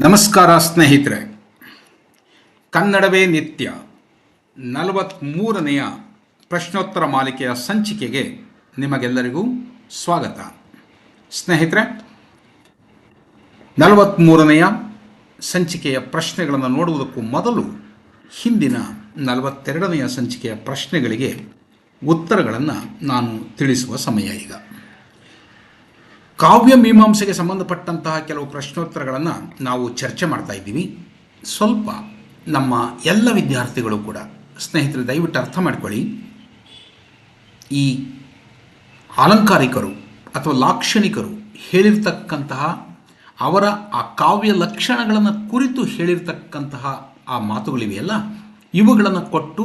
ನಮಸ್ಕಾರ ಸ್ನೇಹಿತರೆ. ಕನ್ನಡವೇ ನಿತ್ಯ ನಲವತ್ತ್ಮೂರನೆಯ ಪ್ರಶ್ನೋತ್ತರ ಮಾಲಿಕೆಯ ಸಂಚಿಕೆಗೆ ನಿಮಗೆಲ್ಲರಿಗೂ ಸ್ವಾಗತ. ಸ್ನೇಹಿತರೆ ನಲವತ್ತ್ಮೂರನೆಯ ಸಂಚಿಕೆಯ ಪ್ರಶ್ನೆಗಳನ್ನು ನೋಡುವುದಕ್ಕೂ ಮೊದಲು ಹಿಂದಿನ ನಲವತ್ತೆರಡನೆಯ ಸಂಚಿಕೆಯ ಪ್ರಶ್ನೆಗಳಿಗೆ ಉತ್ತರಗಳನ್ನು ನಾನು ತಿಳಿಸುವ ಸಮಯ ಈಗ. ಕಾವ್ಯ ಮೀಮಾಂಸೆಗೆ ಸಂಬಂಧಪಟ್ಟಂತಹ ಕೆಲವು ಪ್ರಶ್ನೋತ್ತರಗಳನ್ನು ನಾವು ಚರ್ಚೆ ಮಾಡ್ತಾ ಇದ್ದೀವಿ. ಸ್ವಲ್ಪ ನಮ್ಮ ಎಲ್ಲ ವಿದ್ಯಾರ್ಥಿಗಳು ಕೂಡ ಸ್ನೇಹಿತರು, ದಯವಿಟ್ಟು ಅರ್ಥ ಮಾಡಿಕೊಳ್ಳಿ. ಈ ಅಲಂಕಾರಿಕರು ಅಥವಾ ಲಾಕ್ಷಣಿಕರು ಹೇಳಿರ್ತಕ್ಕಂತಹ, ಅವರ ಆ ಕಾವ್ಯ ಲಕ್ಷಣಗಳನ್ನು ಕುರಿತು ಹೇಳಿರ್ತಕ್ಕಂತಹ ಆ ಮಾತುಗಳಿವೆಯಲ್ಲ, ಇವುಗಳನ್ನು ಕೊಟ್ಟು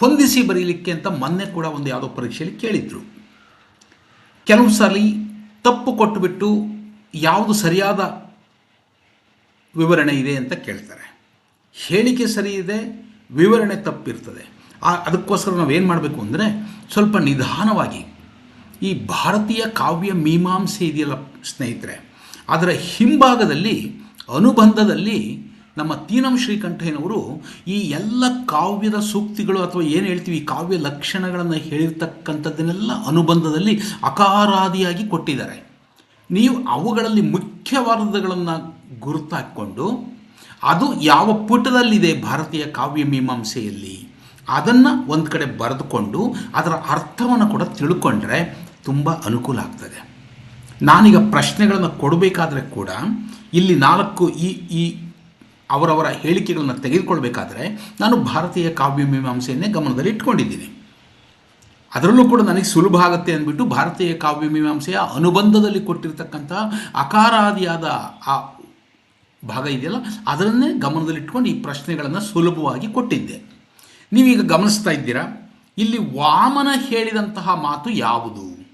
ಹೊಂದಿಸಿ ಬರೀಲಿಕ್ಕೆ ಅಂತ ಮೊನ್ನೆ ಕೂಡ ಒಂದು ಯಾವುದೋ ಪರೀಕ್ಷೆಯಲ್ಲಿ ಕೇಳಿದ್ರು. ಕೆಲವು ಸಲ ತಪ್ಪು ಕೊಟ್ಟುಬಿಟ್ಟು ಯಾವುದು ಸರಿಯಾದ ವಿವರಣೆ ಇದೆ ಅಂತ ಕೇಳ್ತಾರೆ. ಹೇಳಿಕೆ ಸರಿ ಇದೆ, ವಿವರಣೆ ತಪ್ಪಿರ್ತದೆ. ಆ, ಅದಕ್ಕೋಸ್ಕರ ನಾವೇನು ಮಾಡಬೇಕು ಅಂದರೆ ಸ್ವಲ್ಪ ನಿಧಾನವಾಗಿ ಈ ಭಾರತೀಯ ಕಾವ್ಯ ಮೀಮಾಂಸೆ ಇದೆಯಲ್ಲ ಸ್ನೇಹಿತರೆ, ಅದರ ಹಿಂಭಾಗದಲ್ಲಿ ಅನುಬಂಧದಲ್ಲಿ ನಮ್ಮ ತೀನಂ ಶ್ರೀಕಂಠಯ್ಯನವರು ಈ ಎಲ್ಲ ಕಾವ್ಯದ ಸೂಕ್ತಿಗಳು ಅಥವಾ ಏನು ಹೇಳ್ತೀವಿ ಕಾವ್ಯ ಲಕ್ಷಣಗಳನ್ನು ಹೇಳಿರ್ತಕ್ಕಂಥದ್ದನ್ನೆಲ್ಲ ಅನುಬಂಧದಲ್ಲಿ ಅಕಾರಾದಿಯಾಗಿ ಕೊಟ್ಟಿದ್ದಾರೆ. ನೀವು ಅವುಗಳಲ್ಲಿ ಮುಖ್ಯವಾದಗಳನ್ನು ಗುರುತಾಕ್ಕೊಂಡು ಅದು ಯಾವ ಪುಟದಲ್ಲಿದೆ ಭಾರತೀಯ ಕಾವ್ಯ ಮೀಮಾಂಸೆಯಲ್ಲಿ ಅದನ್ನು ಒಂದು ಕಡೆ ಬರೆದುಕೊಂಡು ಅದರ ಅರ್ಥವನ್ನು ಕೂಡ ತಿಳ್ಕೊಂಡ್ರೆ ತುಂಬ ಅನುಕೂಲ ಆಗ್ತದೆ. ನಾನೀಗ ಪ್ರಶ್ನೆಗಳನ್ನು ಕೊಡಬೇಕಾದ್ರೆ ಕೂಡ ಇಲ್ಲಿ ನಾಲ್ಕು ಈ ಈ ಅವರವರ ಹೇಳಿಕೆಗಳನ್ನು ತೆಗೆದುಕೊಳ್ಬೇಕಾದ್ರೆ ನಾನು ಭಾರತೀಯ ಕಾವ್ಯ ಮೀಮಾಂಸೆಯನ್ನೇ ಗಮನದಲ್ಲಿ ಇಟ್ಕೊಂಡಿದ್ದೀನಿ. ಅದರಲ್ಲೂ ಕೂಡ ನನಗೆ ಸುಲಭ ಆಗುತ್ತೆ ಅಂದ್ಬಿಟ್ಟು ಭಾರತೀಯ ಕಾವ್ಯ ಮೀಮಾಂಸೆಯ ಅನುಬಂಧದಲ್ಲಿ ಕೊಟ್ಟಿರ್ತಕ್ಕಂಥ ಅಕಾರಾದಿಯಾದ ಆ ಭಾಗ ಇದೆಯಲ್ಲ ಅದರನ್ನೇ ಗಮನದಲ್ಲಿಟ್ಕೊಂಡು ಈ ಪ್ರಶ್ನೆಗಳನ್ನು ಸುಲಭವಾಗಿ ಕೊಟ್ಟಿದ್ದೆ. ನೀವೀಗ ಗಮನಿಸ್ತಾ ಇದ್ದೀರಾ? ಇಲ್ಲಿ ವಾಮನ ಹೇಳಿದಂತಹ ಮಾತು ಯಾವುದು?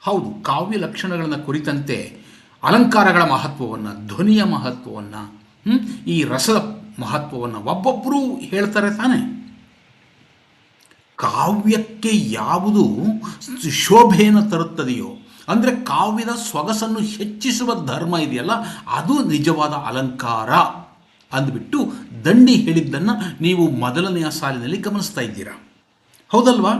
ಹೌದು, ಕಾವ್ಯ ಲಕ್ಷಣಗಳನ್ನು ಕುರಿತಂತೆ ಅಲಂಕಾರಗಳ ಮಹತ್ವವನ್ನು, ಧ್ವನಿಯ ಮಹತ್ವವನ್ನು ಈ ರಸದ ಮಹತ್ವವನ್ನು ಒಬ್ಬೊಬ್ಬರು ಹೇಳ್ತಾರೆ ತಾನೇ. ಕಾವ್ಯಕ್ಕೆ ಯಾವುದು ಶೋಭೆಯನ್ನು ತರುತ್ತದೆಯೋ, ಅಂದರೆ ಕಾವ್ಯದ ಸೊಗಸನ್ನು ಹೆಚ್ಚಿಸುವ ಧರ್ಮ ಇದೆಯಲ್ಲ, ಅದು ನಿಜವಾದ ಅಲಂಕಾರ ಅಂದ್ಬಿಟ್ಟು ದಂಡಿ ಹೇಳಿದ್ದನ್ನು ನೀವು ಮೊದಲನೆಯ ಸಾಲಿನಲ್ಲಿ ಗಮನಿಸ್ತಾ ಇದ್ದೀರಾ. ಹೌದಲ್ವಾ?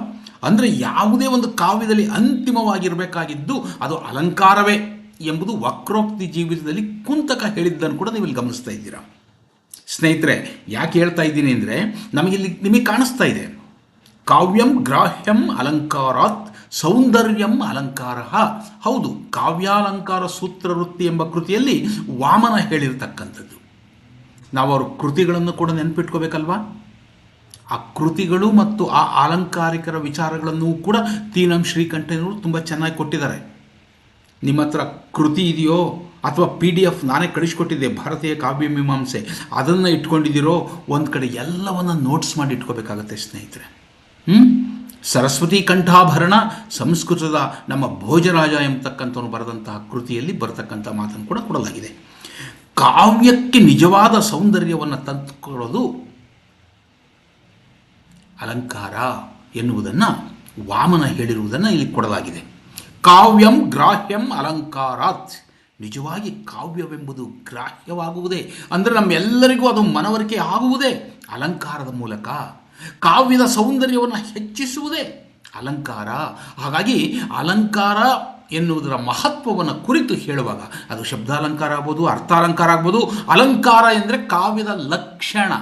ಅಂದರೆ ಯಾವುದೇ ಒಂದು ಕಾವ್ಯದಲ್ಲಿ ಅಂತಿಮವಾಗಿರಬೇಕಾಗಿದ್ದು ಅದು ಅಲಂಕಾರವೇ. ಎಂಬುದು ವಕ್ರೋಕ್ತಿ ಜೀವಿತದಲ್ಲಿ ಕುಂತಕ ಹೇಳಿದ್ದನ್ನು ಕೂಡ ನೀವು ಇಲ್ಲಿ ಗಮನಿಸ್ತಾ ಇದ್ದೀರಾ? ಸ್ನೇಹಿತರೆ, ಯಾಕೆ ಹೇಳ್ತಾ ಇದ್ದೀನಿ ಅಂದರೆ ನಮಗಿಲ್ಲಿ ನಿಮಗೆ ಕಾಣಿಸ್ತಾ ಇದೆ. ಕಾವ್ಯಂ ಗ್ರಾಹ್ಯಂ ಅಲಂಕಾರಾತ್ ಸೌಂದರ್ಯಂ ಅಲಂಕಾರ. ಹೌದು, ಕಾವ್ಯಾಲಂಕಾರ ಸೂತ್ರವೃತ್ತಿ ಎಂಬ ಕೃತಿಯಲ್ಲಿ ವಾಮನ ಹೇಳಿರ್ತಕ್ಕಂಥದ್ದು. ನಾವು ಅವ್ರ ಕೃತಿಗಳನ್ನು ಕೂಡ ನೆನಪಿಟ್ಕೋಬೇಕಲ್ವಾ? ಆ ಕೃತಿಗಳು ಮತ್ತು ಆ ಅಲಂಕಾರಿಕರ ವಿಚಾರಗಳನ್ನು ಕೂಡ ತೀನಂ ಶ್ರೀಕಂಠನವರು ತುಂಬ ಚೆನ್ನಾಗಿ ಕೊಟ್ಟಿದ್ದಾರೆ. ನಿಮ್ಮ ಹತ್ರ ಕೃತಿ ಇದೆಯೋ ಅಥವಾ ಪಿ ಡಿ ಎಫ್ ನಾನೇ ಕಳಿಸ್ಕೊಟ್ಟಿದ್ದೆ, ಭಾರತೀಯ ಕಾವ್ಯ ಮೀಮಾಂಸೆ, ಅದನ್ನು ಇಟ್ಕೊಂಡಿದ್ದೀರೋ, ಒಂದು ಕಡೆ ಎಲ್ಲವನ್ನು ನೋಟ್ಸ್ ಮಾಡಿ ಇಟ್ಕೋಬೇಕಾಗತ್ತೆ ಸ್ನೇಹಿತರೆ. ಹ್ಞೂ ಸರಸ್ವತಿ ಕಂಠಾಭರಣ, ಸಂಸ್ಕೃತದ ನಮ್ಮ ಭೋಜರಾಜ ಎಂಬತಕ್ಕಂಥವನು ಬರೆದಂತಹ ಕೃತಿಯಲ್ಲಿ ಬರತಕ್ಕಂಥ ಮಾತನ್ನು ಕೂಡ ಕೊಡಲಾಗಿದೆ. ಕಾವ್ಯಕ್ಕೆ ನಿಜವಾದ ಸೌಂದರ್ಯವನ್ನು ತಂದುಕೊಳ್ಳೋದು ಅಲಂಕಾರ ಎನ್ನುವುದನ್ನು ವಾಮನ ಹೇಳಿರುವುದನ್ನು ಇಲ್ಲಿ ಕೊಡಲಾಗಿದೆ. ಕಾವ್ಯಂ ಗ್ರಾಹ್ಯಂ ಅಲಂಕಾರಾತ್. ನಿಜವಾಗಿ ಕಾವ್ಯವೆಂಬುದು ಗ್ರಾಹ್ಯವಾಗುವುದೇ. ಅಂದರೆ ನಮ್ಮೆಲ್ಲರಿಗೂ ಅದು ಮನವರಿಕೆ ಆಗುವುದೇ. ಅಲಂಕಾರದ ಮೂಲಕ ಕಾವ್ಯದ ಸೌಂದರ್ಯವನ್ನು ಹೆಚ್ಚಿಸುವುದೇ ಅಲಂಕಾರ. ಹಾಗಾಗಿ ಅಲಂಕಾರ ಎನ್ನುವುದರ ಮಹತ್ವವನ್ನು ಕುರಿತು ಹೇಳುವಾಗ ಅದು ಶಬ್ದಾಲಂಕಾರ ಆಗ್ಬೋದು, ಅರ್ಥಾಲಂಕಾರ ಆಗ್ಬೋದು. ಅಲಂಕಾರ ಎಂದರೆ ಕಾವ್ಯದ ಲಕ್ಷಣ.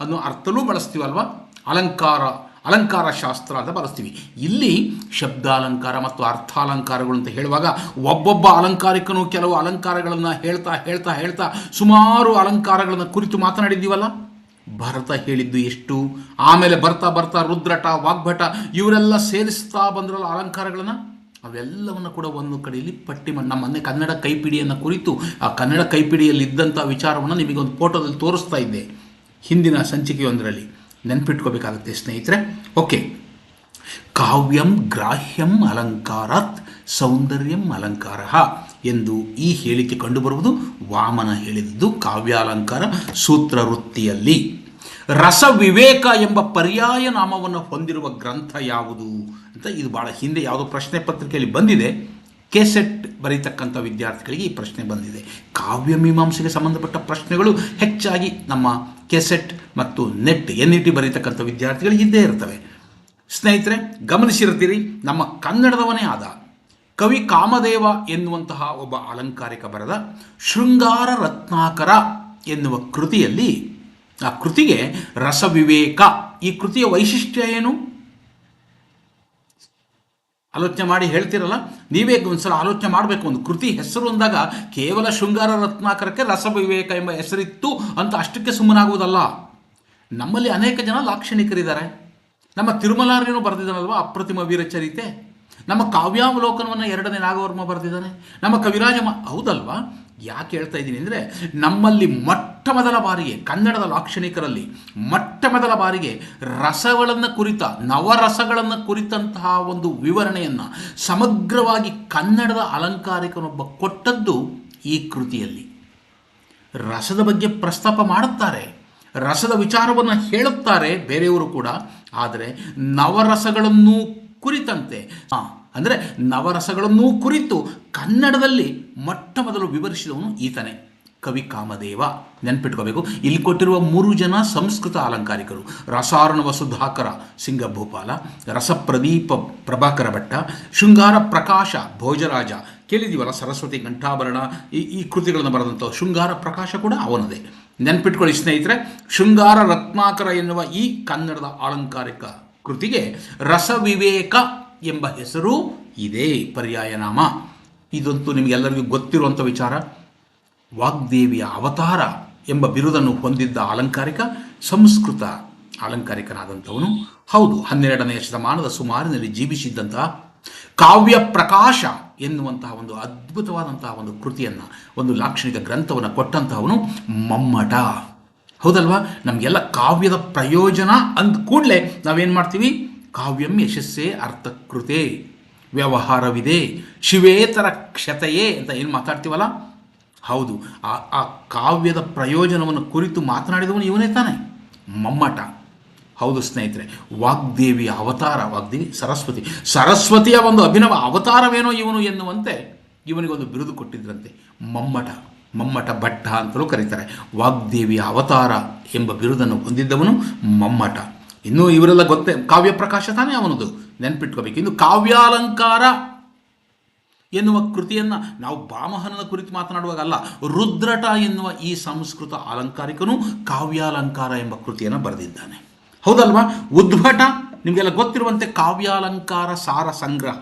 ಅದನ್ನು ಅರ್ಥಲೂ ಬಳಸ್ತೀವಲ್ವ? ಅಲಂಕಾರ. ಅಲಂಕಾರ ಶಾಸ್ತ್ರ ಅಂತ ಬಳಸ್ತೀವಿ. ಇಲ್ಲಿ ಶಬ್ದಾಲಂಕಾರ ಮತ್ತು ಅರ್ಥಾಲಂಕಾರಗಳು ಅಂತ ಹೇಳುವಾಗ ಒಬ್ಬೊಬ್ಬ ಅಲಂಕಾರಿಕನು ಕೆಲವು ಅಲಂಕಾರಗಳನ್ನು ಹೇಳ್ತಾ ಹೇಳ್ತಾ ಹೇಳ್ತಾ ಸುಮಾರು ಅಲಂಕಾರಗಳನ್ನು ಕುರಿತು ಮಾತನಾಡಿದ್ದೀವಲ್ಲ? ಭರತ ಹೇಳಿದ್ದು ಎಷ್ಟು? ಆಮೇಲೆ ಬರ್ತಾ ಬರ್ತಾ ರುದ್ರಟ, ವಾಗ್ಭಟ ಇವರೆಲ್ಲ ಸೇರಿಸ್ತಾ ಬಂದ್ರಲ್ಲ ಅಲಂಕಾರಗಳನ್ನು? ಅವೆಲ್ಲವನ್ನು ಕೂಡ ಒಂದು ಕಡೆಯಲ್ಲಿ ಪಟ್ಟಿ ಮಾಡಿ. ನಮ್ಮನ್ನೇ ಮೊನ್ನೆ ಕನ್ನಡ ಕೈಪಿಡಿಯನ್ನು ಕುರಿತು ಆ ಕನ್ನಡ ಕೈಪಿಡಿಯಲ್ಲಿ ಇದ್ದಂಥ ವಿಚಾರವನ್ನು ನಿಮಗೆ ಒಂದು ಫೋಟೋದಲ್ಲಿ ತೋರಿಸ್ತಾ ಇದ್ದೆ. ಹಿಂದಿನ ಸಂಚಿಕೆಯೊಂದರಲ್ಲಿ. ನೆನ್ಪಿಟ್ಕೋಬೇಕಾಗುತ್ತೆ ಸ್ನೇಹಿತರೆ. ಓಕೆ. ಕಾವ್ಯಂ ಗ್ರಾಹ್ಯಂ ಅಲಂಕಾರಾತ್ ಸೌಂದರ್ಯಂ ಅಲಂಕಾರ ಎಂದು ಈ ಹೇಳಿಕೆ ಕಂಡುಬರುವುದು ವಾಮನ ಹೇಳಿದ್ದು ಕಾವ್ಯಾಲಂಕಾರ ಸೂತ್ರ ವೃತ್ತಿಯಲ್ಲಿ ರಸ ವಿವೇಕ ಎಂಬ ಪರ್ಯಾಯ ನಾಮವನ್ನು ಹೊಂದಿರುವ ಗ್ರಂಥ ಯಾವುದು ಅಂತ ಇದು ಭಾಳ ಹಿಂದೆ ಯಾವುದೋ ಪ್ರಶ್ನೆ ಪತ್ರಿಕೆಯಲ್ಲಿ ಬಂದಿದೆ. ಕೆಸೆಟ್ ಬರೀತಕ್ಕಂಥ ವಿದ್ಯಾರ್ಥಿಗಳಿಗೆ ಈ ಪ್ರಶ್ನೆ ಬಂದಿದೆ. ಕಾವ್ಯ ಮೀಮಾಂಸೆಗೆ ಸಂಬಂಧಪಟ್ಟ ಪ್ರಶ್ನೆಗಳು ಹೆಚ್ಚಾಗಿ ನಮ್ಮ ಕೆಸೆಟ್ ಮತ್ತು ನೆಟ್ ಎನ್ ಇ ಟಿ ಬರೀತಕ್ಕಂಥ ವಿದ್ಯಾರ್ಥಿಗಳು ಇದ್ದೇ ಇರ್ತವೆ. ಸ್ನೇಹಿತರೆ, ಗಮನಿಸಿರ್ತೀರಿ, ನಮ್ಮ ಕನ್ನಡದವನೇ ಆದ ಕವಿ ಕಾಮದೇವ ಎನ್ನುವಂತಹ ಒಬ್ಬ ಅಲಂಕಾರಿಕ ಬರದ ಶೃಂಗಾರ ರತ್ನಾಕರ ಎನ್ನುವ ಕೃತಿಯಲ್ಲಿ ಆ ಕೃತಿಗೆ ರಸವಿವೇಕ. ಈ ಕೃತಿಯ ವೈಶಿಷ್ಟ್ಯ ಏನು? ಆಲೋಚನೆ ಮಾಡಿ ಹೇಳ್ತಿರಲ್ಲ? ನೀವೇ ಒಂದ್ಸಲ ಆಲೋಚನೆ ಮಾಡಬೇಕು. ಒಂದು ಕೃತಿ ಹೆಸರು ಅಂದಾಗ ಕೇವಲ ಶೃಂಗಾರ ರತ್ನಾಕರಕ್ಕೆ ರಸವಿವೇಕ ಎಂಬ ಹೆಸರಿತ್ತು ಅಂತ ಅಷ್ಟಕ್ಕೆ ಸುಮ್ಮನಾಗುವುದಲ್ಲ. ನಮ್ಮಲ್ಲಿ ಅನೇಕ ಜನ ಲಾಕ್ಷಣಿಕರಿದ್ದಾರೆ. ನಮ್ಮ ತಿರುಮಲಾರ್ಯನು ಬರೆದಿದ್ದಾನಲ್ವ? ಅಪ್ರತಿಮ ವೀರಚರಿತೆ ನಮ್ಮ ಕಾವ್ಯಾವಲೋಕನವನ್ನು ಎರಡನೇ ನಾಗವರ್ಮ ಬರೆದಿದ್ದಾನೆ. ನಮ್ಮ ಕವಿರಾಜ ಮ, ಹೌದಲ್ವಾ? ಯಾಕೆ ಹೇಳ್ತಾ ಇದ್ದೀನಿ ಅಂದರೆ, ನಮ್ಮಲ್ಲಿ ಮೊಟ್ಟ ಮೊದಲ ಬಾರಿಗೆ, ಕನ್ನಡದ ಲಾಕ್ಷಣಿಕರಲ್ಲಿ ಮೊಟ್ಟ ಮೊದಲ ಬಾರಿಗೆ ರಸಗಳನ್ನು ಕುರಿತ, ನವರಸಗಳನ್ನು ಕುರಿತಂತಹ ಒಂದು ವಿವರಣೆಯನ್ನು ಸಮಗ್ರವಾಗಿ ಕನ್ನಡದ ಅಲಂಕಾರಿಕನೊಬ್ಬ ಕೊಟ್ಟದ್ದು ಈ ಕೃತಿಯಲ್ಲಿ. ರಸದ ಬಗ್ಗೆ ಪ್ರಸ್ತಾಪ ಮಾಡುತ್ತಾರೆ. ರಸದ ವಿಚಾರವನ್ನು ಹೇಳುತ್ತಾರೆ ಬೇರೆಯವರು ಕೂಡ. ಆದರೆ ನವರಸಗಳನ್ನು ಕುರಿತಂತೆ. ಅಂದರೆ ನವರಸಗಳನ್ನೂ ಕುರಿತು ಕನ್ನಡದಲ್ಲಿ ಮೊಟ್ಟ ಮೊದಲು ವಿವರಿಸಿದವನು ಈತನೇ. ಕವಿ ಕಾಮದೇವ. ನೆನ್ಪಿಟ್ಕೋಬೇಕು. ಇಲ್ಲಿ ಕೊಟ್ಟಿರುವ ಮೂರು ಜನ ಸಂಸ್ಕೃತ ಅಲಂಕಾರಿಕರು. ರಸಾರ್ಣವ ಸುಧಾಕರ ಸಿಂಗಭೂಪಾಲ, ರಸಪ್ರದೀಪ ಪ್ರಭಾಕರ ಭಟ್ಟ, ಶೃಂಗಾರ ಪ್ರಕಾಶ ಭೋಜರಾಜ. ಕೇಳಿದೀವಲ್ಲ ಸರಸ್ವತಿ ಕಂಠಾಭರಣ ಈ ಈ ಕೃತಿಗಳನ್ನು ಬರೆದಂಥ ಶೃಂಗಾರ ಪ್ರಕಾಶ ಕೂಡ ಅವನದೇ. ನೆನ್ಪಿಟ್ಕೊಳ್ಳಿ ಸ್ನೇಹಿತರೆ, ಶೃಂಗಾರ ರತ್ನಾಕರ ಎನ್ನುವ ಈ ಕನ್ನಡದ ಅಲಂಕಾರಿಕ ಕೃತಿಗೆ ರಸವಿವೇಕ ಎಂಬ ಹೆಸರು ಇದೇ ಪರ್ಯಾಯ ನಾಮ. ಇದಂತೂ ನಿಮಗೆಲ್ಲರಿಗೂ ಗೊತ್ತಿರುವಂಥ ವಿಚಾರ. ವಾಗ್ದೇವಿಯ ಅವತಾರ ಎಂಬ ಬಿರುದನ್ನು ಹೊಂದಿದ್ದ ಅಲಂಕಾರಿಕ, ಸಂಸ್ಕೃತ ಅಲಂಕಾರಿಕನಾದಂಥವನು. ಹೌದು, ಹನ್ನೆರಡನೆಯ ಶತಮಾನದ ಸುಮಾರಿನಲ್ಲಿ ಜೀವಿಸಿದ್ದಂತಹ ಕಾವ್ಯ ಪ್ರಕಾಶ ಎನ್ನುವಂತಹ ಒಂದು ಅದ್ಭುತವಾದಂತಹ ಒಂದು ಕೃತಿಯನ್ನು, ಒಂದು ಲಾಕ್ಷಣಿಕ ಗ್ರಂಥವನ್ನು ಕೊಟ್ಟಂತಹವನು ಮಮ್ಮಟ. ಹೌದಲ್ವಾ? ನಮಗೆಲ್ಲ ಕಾವ್ಯದ ಪ್ರಯೋಜನ ಅಂದ ಕೂಡಲೇ ನಾವೇನು ಮಾಡ್ತೀವಿ? ಕಾವ್ಯಂ ಯಶಸ್ಸೇ ಅರ್ಥಕೃತೆ, ವ್ಯವಹಾರವಿದೆ, ಶಿವೇತರ ಕ್ಷತೆಯೇ ಅಂತ ಏನು ಮಾತಾಡ್ತೀವಲ್ಲ? ಹೌದು. ಆ ಆ ಕಾವ್ಯದ ಪ್ರಯೋಜನವನ್ನು ಕುರಿತು ಮಾತನಾಡಿದವನು ಇವನೇ ತಾನೆ. ಮಮ್ಮಟ. ಹೌದು ಸ್ನೇಹಿತರೆ ವಾಗ್ದೇವಿಯ ಅವತಾರ, ವಾಗ್ದೇವಿ ಸರಸ್ವತಿ. ಸರಸ್ವತಿಯ ಒಂದು ಅಭಿನವ ಅವತಾರವೇನೋ ಇವನು ಎನ್ನುವಂತೆ ಇವನಿಗೊಂದು ಬಿರುದು ಕೊಟ್ಟಿದ್ರಂತೆ. ಮಮ್ಮಟ ಮಮ್ಮಟ ಭಟ್ಟ ಅಂತಲೂ ಕರೀತಾರೆ. ವಾಗ್ದೇವಿಯ ಅವತಾರ ಎಂಬ ಬಿರುದನ್ನು ಹೊಂದಿದ್ದವನು ಮಮ್ಮಟ. ಇನ್ನೂ ಇವರೆಲ್ಲ ಗೊತ್ತೇ, ಕಾವ್ಯ ಪ್ರಕಾಶ ತಾನೇ ಅವನದು. ನೆನ್ಪಿಟ್ಕೋಬೇಕು. ಇನ್ನು ಕಾವ್ಯಾಲಂಕಾರ ಎನ್ನುವ ಕೃತಿಯನ್ನು ನಾವು ಬಾಮಹನನ ಕುರಿತು ಮಾತನಾಡುವಾಗಲ್ಲ ರುದ್ರಟ ಎನ್ನುವ ಈ ಸಂಸ್ಕೃತ ಅಲಂಕಾರಿಕನು ಕಾವ್ಯಾಲಂಕಾರ ಎಂಬ ಕೃತಿಯನ್ನು ಬರೆದಿದ್ದಾನೆ. ಹೌದಲ್ವಾ? ಉದ್ಭಟ, ನಿಮಗೆಲ್ಲ ಗೊತ್ತಿರುವಂತೆ ಕಾವ್ಯಾಲಂಕಾರ ಸಾರ ಸಂಗ್ರಹ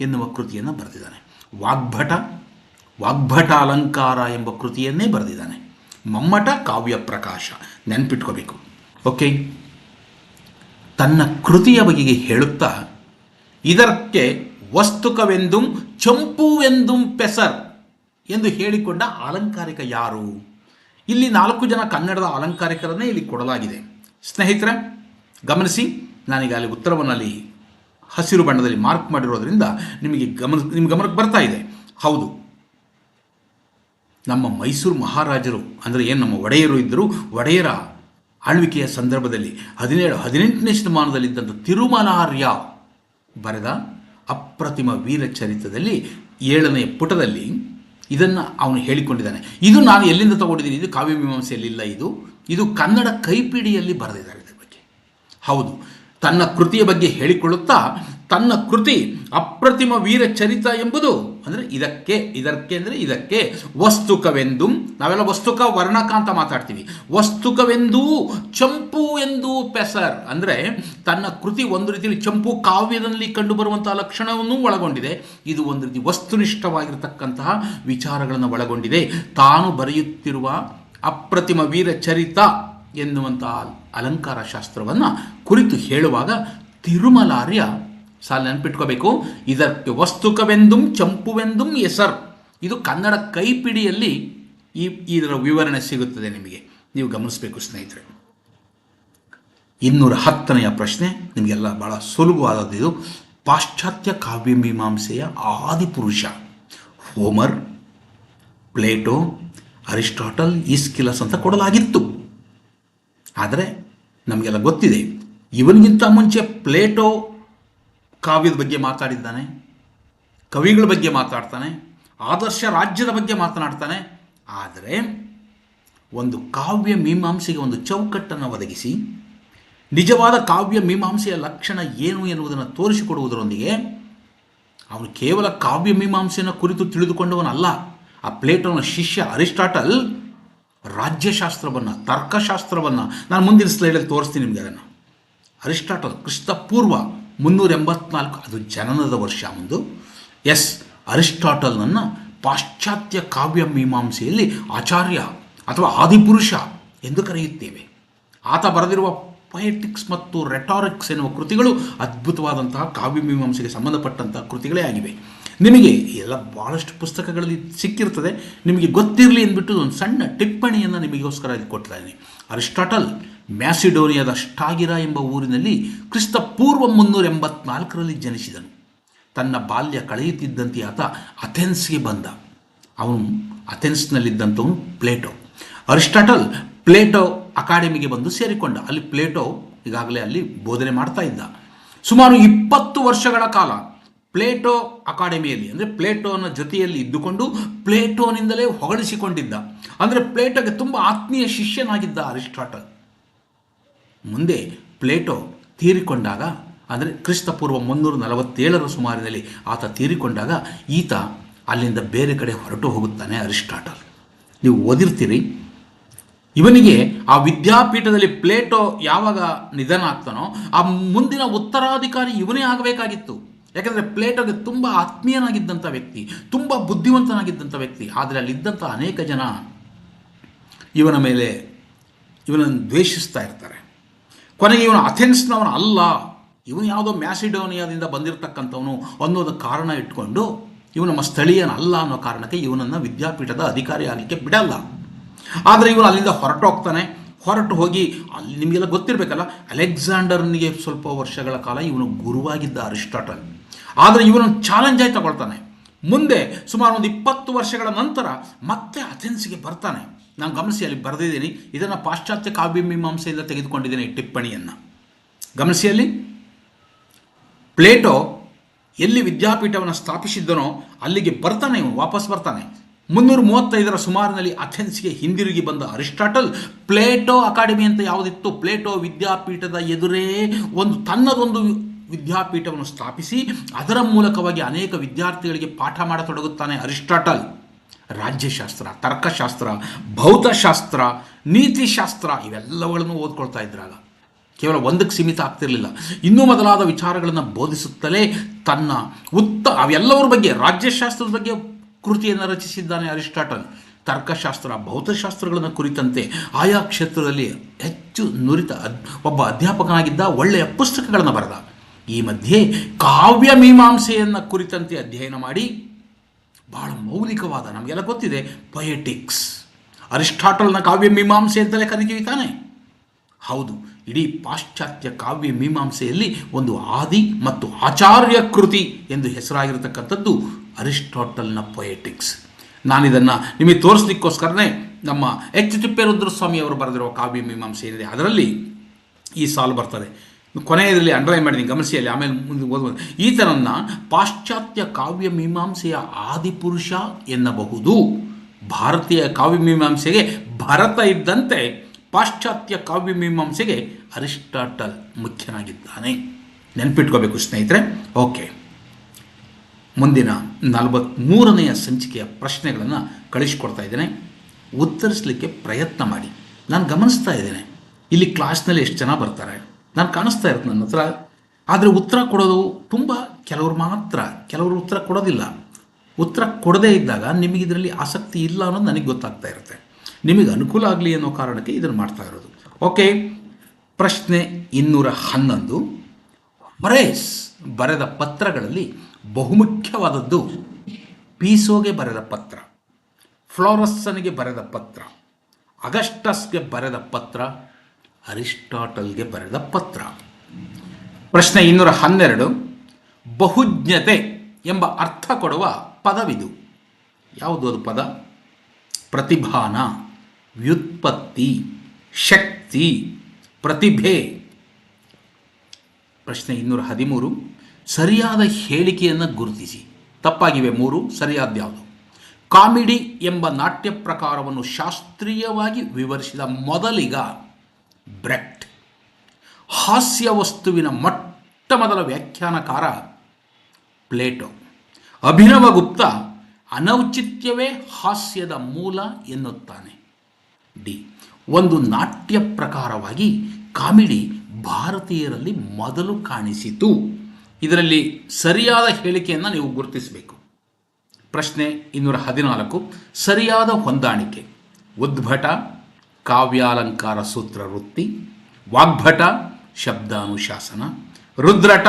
ಎನ್ನುವ ಕೃತಿಯನ್ನು ಬರೆದಿದ್ದಾನೆ. ವಾಗ್ಭಟ ವಾಗ್ಭಟ ಅಲಂಕಾರ ಎಂಬ ಕೃತಿಯನ್ನೇ ಬರೆದಿದ್ದಾನೆ. ಮಮ್ಮಟ, ಕಾವ್ಯ ಪ್ರಕಾಶ. ನೆನ್ಪಿಟ್ಕೋಬೇಕು. ಓಕೆ? ತನ್ನ ಕೃತಿಯ ಬಗೆಗೆ ಹೇಳುತ್ತಾ, ಇದಕ್ಕೆ ವಸ್ತುಕವೆಂದುಂ ಚಂಪುವೆಂದುಂ ಪೆಸರ್ ಎಂದು ಹೇಳಿಕೊಂಡ ಅಲಂಕಾರಿಕ ಯಾರು? ಇಲ್ಲಿ ನಾಲ್ಕು ಜನ ಕನ್ನಡದ ಅಲಂಕಾರಿಕರನ್ನೇ ಇಲ್ಲಿ ಕೊಡಲಾಗಿದೆ. ಸ್ನೇಹಿತರೆ, ಗಮನಿಸಿ, ನಾನೀಗ ಅಲ್ಲಿ ಉತ್ತರವನ್ನು ಅಲ್ಲಿ ಹಸಿರು ಬಣ್ಣದಲ್ಲಿ ಮಾರ್ಕ್ ಮಾಡಿರೋದ್ರಿಂದ ನಿಮಗೆ ಗಮನ ನಿಮ್ಮ ಗಮನಕ್ಕೆ ಬರ್ತಾ ಇದೆ. ಹೌದು. ನಮ್ಮ ಮೈಸೂರು ಮಹಾರಾಜರು, ಅಂದರೆ ಏನು ನಮ್ಮ ಒಡೆಯರು ಇದ್ದರು, ಒಡೆಯರ ಆಳ್ವಿಕೆಯ ಸಂದರ್ಭದಲ್ಲಿ ಹದಿನೇಳು, ಹದಿನೆಂಟನೇ ಶತಮಾನದಲ್ಲಿದ್ದಂಥ ತಿರುಮಲಾರ್ಯ ಬರೆದ ಅಪ್ರತಿಮ ವೀರ ಚರಿತ್ರದಲ್ಲಿ ಏಳನೆಯ ಪುಟದಲ್ಲಿ ಇದನ್ನು ಅವನು ಹೇಳಿಕೊಂಡಿದ್ದಾನೆ. ಇದು ನಾನು ಎಲ್ಲಿಂದ ತಗೊಂಡಿದ್ದೀನಿ? ಇದು ಕಾವ್ಯ ಮೀಮಾಂಸೆಯಲ್ಲಿಲ್ಲ ಇದು. ಇದು ಕನ್ನಡ ಕೈಪಿಡಿಯಲ್ಲಿ ಬರೆದಿದ್ದಾರೆ ಇದರ ಬಗ್ಗೆ. ಹೌದು, ತನ್ನ ಕೃತಿಯ ಬಗ್ಗೆ ಹೇಳಿಕೊಳ್ಳುತ್ತಾ ತನ್ನ ಕೃತಿ ಅಪ್ರತಿಮ ವೀರ ಚರಿತ ಎಂಬುದು ಅಂದರೆ ಇದಕ್ಕೆ ಇದಕ್ಕೆ ಅಂದರೆ ಇದಕ್ಕೆ ವಸ್ತುಕವೆಂದು, ನಾವೆಲ್ಲ ವಸ್ತುಕ ವರ್ಣಕ ಅಂತ ಮಾತಾಡ್ತೀವಿ. ವಸ್ತುಕವೆಂದೂ ಚಂಪು ಎಂದು ಪೆಸರ್ ಅಂದರೆ ತನ್ನ ಕೃತಿ ಒಂದು ರೀತಿಯಲ್ಲಿ ಚಂಪು ಕಾವ್ಯದಲ್ಲಿ ಕಂಡುಬರುವಂತಹ ಲಕ್ಷಣವನ್ನು ಒಳಗೊಂಡಿದೆ. ಇದು ಒಂದು ರೀತಿ ವಸ್ತುನಿಷ್ಠವಾಗಿರತಕ್ಕಂತಹ ವಿಚಾರಗಳನ್ನು ಒಳಗೊಂಡಿದೆ. ತಾನು ಬರೆಯುತ್ತಿರುವ ಅಪ್ರತಿಮ ವೀರ ಚರಿತ ಎನ್ನುವಂತಹ ಅಲಂಕಾರ ಶಾಸ್ತ್ರವನ್ನು ಕುರಿತು ಹೇಳುವಾಗ ತಿರುಮಲಾರ್ಯ ಸಾಲ ನೆನಪಿಟ್ಕೋಬೇಕು. ಇದಕ್ಕೆ ವಸ್ತುಕವೆಂದುಂ ಚಂಪುವೆಂದುಂ ಎಸರ್ ಇದು ಕನ್ನಡ ಕೈಪಿಡಿಯಲ್ಲಿ ಈ ಇದರ ವಿವರಣೆ ಸಿಗುತ್ತದೆ ನಿಮಗೆ. ನೀವು ಗಮನಿಸಬೇಕು ಸ್ನೇಹಿತರೆ. ಇನ್ನೂರ ಹತ್ತನೆಯ ಪ್ರಶ್ನೆ. ನಿಮಗೆಲ್ಲ ಭಾಳ ಸುಲಭವಾದದ್ದು ಇದು. ಪಾಶ್ಚಾತ್ಯ ಕಾವ್ಯ ಮೀಮಾಂಸೆಯ ಆದಿಪುರುಷ. ಹೋಮರ್, ಪ್ಲೇಟೋ ಅರಿಸ್ಟಾಟಲ್ ಈಸ್ಕಿಲಸ್ ಅಂತ ಕೊಡಲಾಗಿತ್ತು. ಆದರೆ ನಮಗೆಲ್ಲ ಗೊತ್ತಿದೆ, ಇವನಿಗಿಂತ ಮುಂಚೆ ಪ್ಲೇಟೋ ಕಾವ್ಯದ ಬಗ್ಗೆ ಮಾತಾಡಿದ್ದಾನೆ, ಕವಿಗಳ ಬಗ್ಗೆ ಮಾತಾಡ್ತಾನೆ, ಆದರ್ಶ ರಾಜ್ಯದ ಬಗ್ಗೆ ಮಾತನಾಡ್ತಾನೆ. ಆದರೆ ಒಂದು ಕಾವ್ಯ ಮೀಮಾಂಸೆಗೆ ಒಂದು ಚೌಕಟ್ಟನ್ನು ಒದಗಿಸಿ, ನಿಜವಾದ ಕಾವ್ಯ ಮೀಮಾಂಸೆಯ ಲಕ್ಷಣ ಏನು ಎನ್ನುವುದನ್ನು ತೋರಿಸಿಕೊಡುವುದರೊಂದಿಗೆ, ಅವನು ಕೇವಲ ಕಾವ್ಯ ಮೀಮಾಂಸೆಯನ್ನು ಕುರಿತು ತಿಳಿದುಕೊಂಡವನಲ್ಲ. ಆ ಪ್ಲೇಟೋನ ಶಿಷ್ಯ ಅರಿಸ್ಟಾಟಲ್ ರಾಜ್ಯಶಾಸ್ತ್ರವನ್ನು, ತರ್ಕಶಾಸ್ತ್ರವನ್ನು, ನಾನು ಮುಂದಿನ ಸ್ಲೈಡಲ್ಲಿ ತೋರಿಸ್ತೀನಿ ನಿಮಗೆ ಅದನ್ನು. ಅರಿಸ್ಟಾಟಲ್, ಕ್ರಿಸ್ತಪೂರ್ವ ಮುನ್ನೂರ ಎಂಬತ್ನಾಲ್ಕು ಅದು ಜನನದ ವರ್ಷ ಒಂದು ಎಸ್, ಅರಿಸ್ಟಾಟಲ್ನನ್ನು ಪಾಶ್ಚಾತ್ಯ ಕಾವ್ಯ ಮೀಮಾಂಸೆಯಲ್ಲಿ ಆಚಾರ್ಯ ಅಥವಾ ಆದಿಪುರುಷ ಎಂದು ಕರೆಯುತ್ತೇವೆ. ಆತ ಬರೆದಿರುವ ಪೊಯೆಟಿಕ್ಸ್ ಮತ್ತು ರೆಟಾರಿಕ್ಸ್ ಎನ್ನುವ ಕೃತಿಗಳು ಅದ್ಭುತವಾದಂತಹ ಕಾವ್ಯ ಮೀಮಾಂಸೆಗೆ ಸಂಬಂಧಪಟ್ಟಂತಹ ಕೃತಿಗಳೇ ಆಗಿವೆ. ನಿಮಗೆ ಎಲ್ಲ ಭಾಳಷ್ಟು ಪುಸ್ತಕಗಳಲ್ಲಿ ಸಿಕ್ಕಿರ್ತದೆ. ನಿಮಗೆ ಗೊತ್ತಿರಲಿ ಅಂದ್ಬಿಟ್ಟು ಒಂದು ಸಣ್ಣ ಟಿಪ್ಪಣಿಯನ್ನು ನಿಮಗೋಸ್ಕರ ಇಲ್ಲಿ ಕೊಡ್ತಾ ಅರಿಸ್ಟಾಟಲ್, ಮ್ಯಾಸಿಡೋನಿಯಾದ ಸ್ಟಾಗಿರಾ ಎಂಬ ಊರಿನಲ್ಲಿ ಕ್ರಿಸ್ತ ಪೂರ್ವ ಮುನ್ನೂರ ಎಂಬತ್ನಾಲ್ಕರಲ್ಲಿ ಜನಿಸಿದನು. ತನ್ನ ಬಾಲ್ಯ ಕಳೆಯುತ್ತಿದ್ದಂತೆ ಆತ ಅಥೆನ್ಸ್ಗೆ ಬಂದ. ಅವನು ಅಥೆನ್ಸ್ನಲ್ಲಿದ್ದಂಥವನು ಪ್ಲೇಟೋ. ಅರಿಸ್ಟಾಟಲ್ ಪ್ಲೇಟೋ ಅಕಾಡೆಮಿಗೆ ಬಂದು ಸೇರಿಕೊಂಡ. ಅಲ್ಲಿ ಪ್ಲೇಟೋ ಈಗಾಗಲೇ ಅಲ್ಲಿ ಬೋಧನೆ ಮಾಡ್ತಾ ಇದ್ದ. ಸುಮಾರು ಇಪ್ಪತ್ತು ವರ್ಷಗಳ ಕಾಲ ಪ್ಲೇಟೋ ಅಕಾಡೆಮಿಯಲ್ಲಿ, ಅಂದರೆ ಪ್ಲೇಟೋನ ಜೊತೆಯಲ್ಲಿ ಇದ್ದುಕೊಂಡು ಪ್ಲೇಟೋನಿಂದಲೇ ಹೊಗಳಿಸಿಕೊಂಡಿದ್ದ. ಅಂದರೆ ಪ್ಲೇಟೋಗೆ ತುಂಬ ಆತ್ಮೀಯ ಶಿಷ್ಯನಾಗಿದ್ದ ಅರಿಸ್ಟಾಟಲ್. ಮುಂದೆ ಪ್ಲೇಟೋ ತೀರಿಕೊಂಡಾಗ, ಅಂದರೆ ಕ್ರಿಸ್ತಪೂರ್ವ ಮುನ್ನೂರ ನಲವತ್ತೇಳರ ಸುಮಾರಿನಲ್ಲಿ ಆತ ತೀರಿಕೊಂಡಾಗ ಈತ ಅಲ್ಲಿಂದ ಬೇರೆ ಕಡೆ ಹೊರಟು ಹೋಗುತ್ತಾನೆ ಅರಿಸ್ಟಾಟಲ್. ನೀವು ಓದಿರ್ತೀರಿ. ಇವನಿಗೆ ಆ ವಿದ್ಯಾಪೀಠದಲ್ಲಿ ಪ್ಲೇಟೋ ಯಾವಾಗ ನಿಧನ ಆಗ್ತಾನೋ, ಆ ಮುಂದಿನ ಉತ್ತರಾಧಿಕಾರಿ ಇವನೇ ಆಗಬೇಕಾಗಿತ್ತು. ಯಾಕಂದರೆ ಪ್ಲೇಟೋಗೆ ತುಂಬ ಆತ್ಮೀಯನಾಗಿದ್ದಂಥ ವ್ಯಕ್ತಿ, ತುಂಬ ಬುದ್ಧಿವಂತನಾಗಿದ್ದಂಥ ವ್ಯಕ್ತಿ, ಆದರೆ ಅಲ್ಲಿದ್ದಂಥ ಅನೇಕ ಜನ ಇವನ ಮೇಲೆ ಇವನನ್ನು ದ್ವೇಷಿಸ್ತಾ ಇರ್ತಾರೆ. ಕೊನೆಗೆ ಇವನು ಅಥೆನ್ಸ್ನವನು ಅಲ್ಲ. ಇವನು ಯಾವುದೋ ಮ್ಯಾಸಿಡೋನಿಯಾದಿಂದ ಬಂದಿರತಕ್ಕಂಥವನು ಅನ್ನೋದು ಕಾರಣ ಇಟ್ಕೊಂಡು ಇವನು ನಮ್ಮ ಸ್ಥಳೀಯನಲ್ಲ ಅನ್ನೋ ಕಾರಣಕ್ಕೆ ಇವನನ್ನು ವಿದ್ಯಾಪೀಠದ ಅಧಿಕಾರಿ ಆಗಲಿಕ್ಕೆ ಬಿಡಲ್ಲ. ಆದರೆ ಇವನು ಅಲ್ಲಿಂದ ಹೊರಟೋಗ್ತಾನೆ ಹೊರಟು ಹೋಗಿ ಅಲ್ಲಿ ನಿಮಗೆಲ್ಲ ಗೊತ್ತಿರಬೇಕಲ್ಲ, ಅಲೆಕ್ಸಾಂಡರ್ನಿಗೆ ಸ್ವಲ್ಪ ವರ್ಷಗಳ ಕಾಲ ಇವನು ಗುರುವಾಗಿದ್ದ ಅರಿಸ್ಟಾಟಲ್. ಆದರೆ ಇವನು ಚಾಲೆಂಜ್ ಆಗಿ ತಗೊಳ್ತಾನೆ. ಮುಂದೆ ಸುಮಾರು ಒಂದು ಇಪ್ಪತ್ತು ವರ್ಷಗಳ ನಂತರ ಮತ್ತೆ ಅಥೆನ್ಸ್ಗೆ ಬರ್ತಾನೆ. ನಾನು ಗಮನಿಸಿ ಅಲ್ಲಿ ಬರೆದಿದ್ದೀನಿ. ಇದನ್ನು ಪಾಶ್ಚಾತ್ಯ ಕಾವ್ಯ ಮೀಮಾಂಸೆಯಿಂದ ತೆಗೆದುಕೊಂಡಿದ್ದೇನೆ ಈ ಟಿಪ್ಪಣಿಯನ್ನು. ಗಮನಿಸಿ ಅಲ್ಲಿ. ಪ್ಲೇಟೋ ಎಲ್ಲಿ ವಿದ್ಯಾಪೀಠವನ್ನು ಸ್ಥಾಪಿಸಿದ್ದನೋ ಅಲ್ಲಿಗೆ ಬರ್ತಾನೆ ಇವನು, ವಾಪಸ್ ಬರ್ತಾನೆ. ಮುನ್ನೂರ ಮೂವತ್ತೈದರ ಸುಮಾರಿನಲ್ಲಿ ಅಥೆನ್ಸ್ಗೆ ಹಿಂದಿರುಗಿ ಬಂದ ಅರಿಸ್ಟಾಟಲ್, ಪ್ಲೇಟೋ ಅಕಾಡೆಮಿ ಅಂತ ಯಾವುದಿತ್ತು? ಪ್ಲೇಟೋ ವಿದ್ಯಾಪೀಠದ ಎದುರೇ ಒಂದು ತನ್ನದೊಂದು ವಿದ್ಯಾಪೀಠವನ್ನು ಸ್ಥಾಪಿಸಿ ಅದರ ಮೂಲಕವಾಗಿ ಅನೇಕ ವಿದ್ಯಾರ್ಥಿಗಳಿಗೆ ಪಾಠ ಮಾಡತೊಡಗುತ್ತಾನೆ ಅರಿಸ್ಟಾಟಲ್. ರಾಜ್ಯಶಾಸ್ತ್ರ, ತರ್ಕಶಾಸ್ತ್ರ, ಭೌತಶಾಸ್ತ್ರ, ನೀತಿಶಾಸ್ತ್ರ ಇವೆಲ್ಲವುಗಳನ್ನು ಓದ್ಕೊಳ್ತಾ ಇದ್ರಾಗ. ಕೇವಲ ಒಂದಕ್ಕೆ ಸೀಮಿತ ಆಗ್ತಿರಲಿಲ್ಲ. ಇನ್ನೂ ಮೊದಲಾದ ವಿಚಾರಗಳನ್ನು ಬೋಧಿಸುತ್ತಲೇ ತನ್ನ ಉತ್ತ ಅವೆಲ್ಲವರ ಬಗ್ಗೆ, ರಾಜ್ಯಶಾಸ್ತ್ರದ ಬಗ್ಗೆ ಕೃತಿಯನ್ನು ರಚಿಸಿದ್ದಾನೆ ಅರಿಸ್ಟಾಟಲ್. ತರ್ಕಶಾಸ್ತ್ರ, ಭೌತಶಾಸ್ತ್ರಗಳನ್ನು ಕುರಿತಂತೆ ಆಯಾ ಕ್ಷೇತ್ರದಲ್ಲಿ ಹೆಚ್ಚು ನುರಿತ ಒಬ್ಬ ಅಧ್ಯಾಪಕನಾಗಿದ್ದ ಒಳ್ಳೆಯ ಪುಸ್ತಕಗಳನ್ನು ಬರೆದ. ಈ ಮಧ್ಯೆ ಕಾವ್ಯ ಮೀಮಾಂಸೆಯನ್ನು ಕುರಿತಂತೆ ಅಧ್ಯಯನ ಮಾಡಿ ಬಹಳ ಮೌಲಿಕವಾದ, ನಮಗೆಲ್ಲ ಗೊತ್ತಿದೆ ಪೊಯೆಟಿಕ್ಸ್ ಅರಿಸ್ಟಾಟಲ್ನ ಕಾವ್ಯ ಮೀಮಾಂಸೆ ಅಂತಲೇ ಕರಿತೀವಿ ತಾನೆ? ಹೌದು, ಇಡೀ ಪಾಶ್ಚಾತ್ಯ ಕಾವ್ಯ ಮೀಮಾಂಸೆಯಲ್ಲಿ ಒಂದು ಆದಿ ಮತ್ತು ಆಚಾರ್ಯ ಕೃತಿ ಎಂದು ಹೆಸರಾಗಿರತಕ್ಕಂಥದ್ದು ಅರಿಸ್ಟಾಟಲ್ನ ಪೊಯೆಟಿಕ್ಸ್ ನಾನಿದನ್ನು ನಿಮಗೆ ತೋರಿಸ್ಲಿಕ್ಕೋಸ್ಕರನೇ ನಮ್ಮ ಎಚ್ ತಿಪ್ಪೇರುದ್ರಸ್ವಾಮಿ ಅವರು ಬರೆದಿರುವ ಕಾವ್ಯ ಮೀಮಾಂಸೆ ಏನಿದೆ, ಅದರಲ್ಲಿ ಈ ಸಾಲು ಬರ್ತದೆ. ಕೊನೆಯದಲ್ಲಿ ಅಂಡರ್ಲೈನ್ ಮಾಡಿದ್ದೀನಿ ಗಮನಿಸಿ ಅಲ್ಲಿ ಆಮೇಲೆ ಮುಂದೆ ಓದ್ಬೋದು. ಈತನನ್ನ ಪಾಶ್ಚಾತ್ಯ ಕಾವ್ಯ ಮೀಮಾಂಸೆಯ ಆದಿಪುರುಷ ಎನ್ನಬಹುದು. ಭಾರತೀಯ ಕಾವ್ಯ ಮೀಮಾಂಸೆಗೆ ಭರತ ಇದ್ದಂತೆ ಪಾಶ್ಚಾತ್ಯ ಕಾವ್ಯ ಮೀಮಾಂಸೆಗೆ ಅರಿಸ್ಟಾಟಲ್ ಮುಖ್ಯನಾಗಿದ್ದಾನೆ. ನೆನಪಿಟ್ಕೋಬೇಕು ಸ್ನೇಹಿತರೆ. ಓಕೆ. ಮುಂದಿನ ನಲವತ್ತ್ಮೂರನೆಯ ಸಂಚಿಕೆಯ ಪ್ರಶ್ನೆಗಳನ್ನು ಕಳಿಸ್ಕೊಡ್ತಾ ಇದ್ದೇನೆ. ಉತ್ತರಿಸಲಿಕ್ಕೆ ಪ್ರಯತ್ನ ಮಾಡಿ. ನಾನು ಗಮನಿಸ್ತಾ ಇದ್ದೇನೆ. ಇಲ್ಲಿ ಕ್ಲಾಸ್ನಲ್ಲಿ ಎಷ್ಟು ಜನ ಬರ್ತಾರೆ? ನಾನು ಕಾಣಿಸ್ತಾ ಇರುತ್ತೆ ನನ್ನ ಹತ್ರ. ಆದರೆ ಉತ್ತರ ಕೊಡೋದು ತುಂಬ ಕೆಲವರು ಮಾತ್ರ, ಕೆಲವರು ಉತ್ತರ ಕೊಡೋದಿಲ್ಲ. ಉತ್ತರ ಕೊಡದೇ ಇದ್ದಾಗ ನಿಮಗೆ ಇದರಲ್ಲಿ ಆಸಕ್ತಿ ಇಲ್ಲ ಅನ್ನೋದು ನನಗೆ ಗೊತ್ತಾಗ್ತಾ ಇರುತ್ತೆ. ನಿಮಗೆ ಅನುಕೂಲ ಆಗಲಿ ಅನ್ನೋ ಕಾರಣಕ್ಕೆ ಇದನ್ನು ಮಾಡ್ತಾ ಇರೋದು. ಓಕೆ ಪ್ರಶ್ನೆ ಇನ್ನೂರ ಹನ್ನೊಂದು. ಮರೇಸ್ ಬರೆದ ಪತ್ರಗಳಲ್ಲಿ ಬಹುಮುಖ್ಯವಾದದ್ದು ಪೀಸೋಗೆ ಬರೆದ ಪತ್ರ, ಫ್ಲೋರಸ್ಸನಿಗೆ ಬರೆದ ಪತ್ರ, ಅಗಸ್ಟಸ್ಗೆ ಬರೆದ ಪತ್ರ ಅರಿಸ್ಟಾಟಲ್ಗೆ ಬರೆದ ಪತ್ರ. ಪ್ರಶ್ನೆ ಇನ್ನೂರ ಹನ್ನೆರಡು. ಬಹುಜ್ಞತೆ ಎಂಬ ಅರ್ಥ ಕೊಡುವ ಪದವಿದು. ಯಾವುದು ಅದು ಪದ? ಪ್ರತಿಭಾನ, ವ್ಯುತ್ಪತ್ತಿ, ಶಕ್ತಿ, ಪ್ರತಿಭೆ. ಪ್ರಶ್ನೆ ಇನ್ನೂರ ಹದಿಮೂರು. ಸರಿಯಾದ ಹೇಳಿಕೆಯನ್ನು ಗುರುತಿಸಿ. ತಪ್ಪಾಗಿವೆ ಮೂರು, ಸರಿಯಾದ ಯಾವುದು? ಕಾಮಿಡಿ ಎಂಬ ನಾಟ್ಯ ಪ್ರಕಾರವನ್ನು ಶಾಸ್ತ್ರೀಯವಾಗಿ ವಿವರಿಸಿದ ಮೊದಲಿಗ ಬ್ರೆಕ್ಟ್ ಹಾಸ್ಯ ವಸ್ತುವಿನ ಮೊಟ್ಟ ಮೊದಲ ವ್ಯಾಖ್ಯಾನಕಾರ ಪ್ಲೇಟೋ. ಅಭಿನವ ಗುಪ್ತ ಅನೌಚಿತ್ಯವೇ ಹಾಸ್ಯದ ಮೂಲ ಎನ್ನುತ್ತಾನೆ. ಡಿ. ಒಂದು ನಾಟ್ಯ ಪ್ರಕಾರವಾಗಿ ಕಾಮಿಡಿ ಭಾರತೀಯರಲ್ಲಿ ಮೊದಲು ಕಾಣಿಸಿತು. ಇದರಲ್ಲಿ ಸರಿಯಾದ ಹೇಳಿಕೆಯನ್ನು ನೀವು ಗುರುತಿಸಬೇಕು. ಪ್ರಶ್ನೆ ಇನ್ನೂರ ಹದಿನಾಲ್ಕು. ಸರಿಯಾದ ಹೊಂದಾಣಿಕೆ. ಉದ್ಭಟ ಕಾವ್ಯಾಲಂಕಾರ ಸೂತ್ರ ವೃತ್ತಿ, ವಾಗ್ಭಟ, ಶಬ್ದಾನುಶಾಸನ, ರುದ್ರಟ,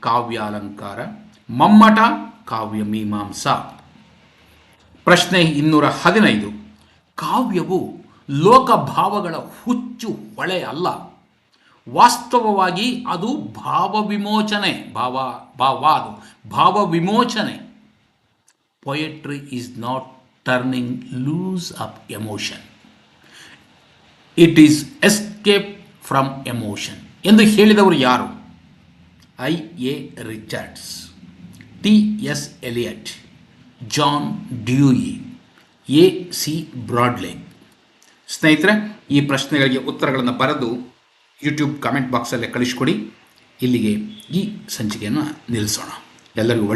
ಕಾವ್ಯಾಲಂಕಾರ, ಮಮ್ಮಟ, ಕಾವ್ಯ ಮೀಮಾಂಸಾ. ಪ್ರಶ್ನೆ ಇನ್ನೂರ ಹದಿನೈದು. ಕಾವ್ಯವು ಲೋಕಭಾವಗಳ ಹುಚ್ಚು ಹೊಳೆ ಅಲ್ಲ. ವಾಸ್ತವವಾಗಿ ಅದು ಭಾವ ವಿಮೋಚನೆ ಭಾವ ಭಾವ ಅದು ಭಾವ ವಿಮೋಚನೆ poetry is not turning loose up emotion it is escape from emotion ಎಂದು ಹೇಳಿದವರು ಯಾರು? I A Richards T S Eliot John Dewey A C Bradley ಸ್ನೇಹಿತರೆ, ಈ ಪ್ರಶ್ನೆಗಳಿಗೆ ಉತ್ತರಗಳನ್ನು ಬರೆದು ಯೂಟ್ಯೂಬ್ ಕಾಮೆಂಟ್ ಬಾಕ್ಸಲ್ಲೇ ಕಳಿಸ್ಕೊಡಿ. ಇಲ್ಲಿಗೆ ಈ ಸಂಚಿಕೆಯನ್ನು ನಿಲ್ಲಿಸೋಣ. ಎಲ್ಲರಿಗೂ